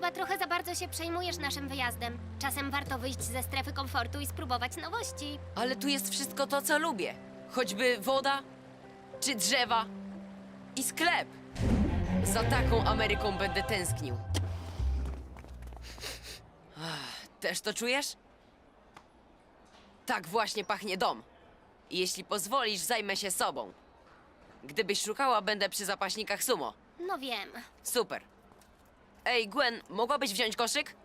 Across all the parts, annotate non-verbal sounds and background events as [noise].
bardzo się przejmujesz naszym wyjazdem. Czasem warto wyjść ze strefy komfortu i spróbować nowości. Ale tu jest wszystko to, co lubię. Choćby woda, czy drzewa i sklep. Za taką Ameryką będę tęsknił. Ach, Też to czujesz? Tak właśnie pachnie dom. I jeśli pozwolisz, zajmę się sobą. Gdybyś szukała, będę przy zapaśnikach sumo. No wiem. Super. Ej, Gwen, mogłabyś wziąć koszyk? [laughs]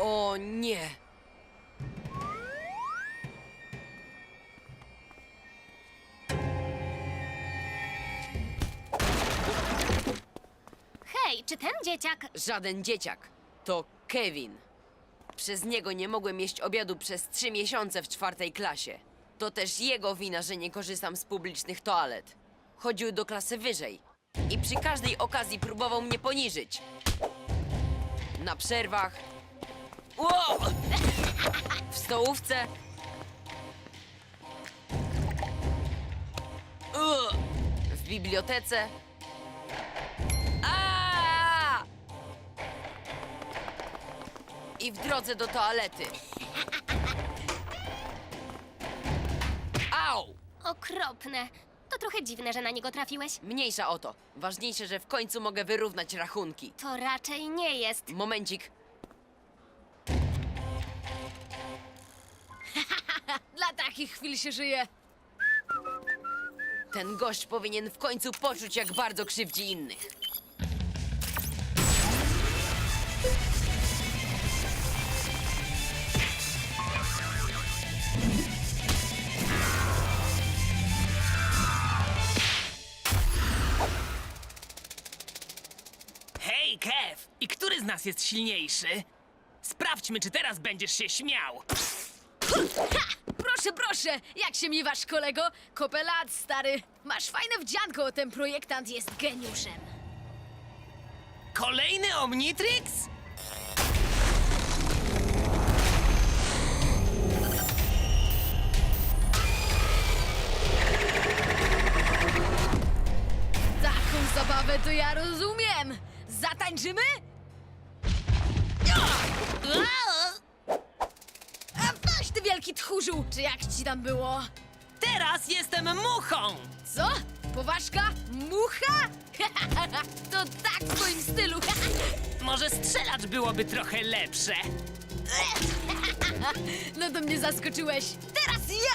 O nie. Hej, czy ten dzieciak... Żaden dzieciak. To Kevin. Przez niego nie mogłem jeść obiadu przez trzy miesiące w czwartej klasie. To też jego wina, że nie korzystam z publicznych toalet. Chodził do klasy wyżej i przy każdej okazji próbował mnie poniżyć. Na przerwach. Wow! W stołówce. W bibliotece. I w drodze do toalety. Au! Okropne. To trochę dziwne, że na niego trafiłeś. Mniejsza o to. Ważniejsze, że w końcu mogę wyrównać rachunki. To raczej nie jest. Momencik. [laughs] Dla takich chwil się żyje. Ten gość powinien w końcu poczuć, jak bardzo krzywdzi innych. Hej, Kev! I który z nas jest silniejszy? Sprawdźmy, czy teraz będziesz się śmiał. Proszę, proszę, jak się miewasz, kolego? Kopelat, stary. Masz fajne wdzianko, ten projektant jest geniuszem. Kolejny Omnitrix? Taką zabawę to ja rozumiem. Zatańczymy? A weź ty wielki tchórzu! Czy jak ci tam było? Teraz jestem muchą! Co? Poważka? Mucha? [laughs] to tak w twoim stylu. [laughs] Może strzelacz byłoby trochę lepsze. [laughs] no to mnie zaskoczyłeś. Teraz ja!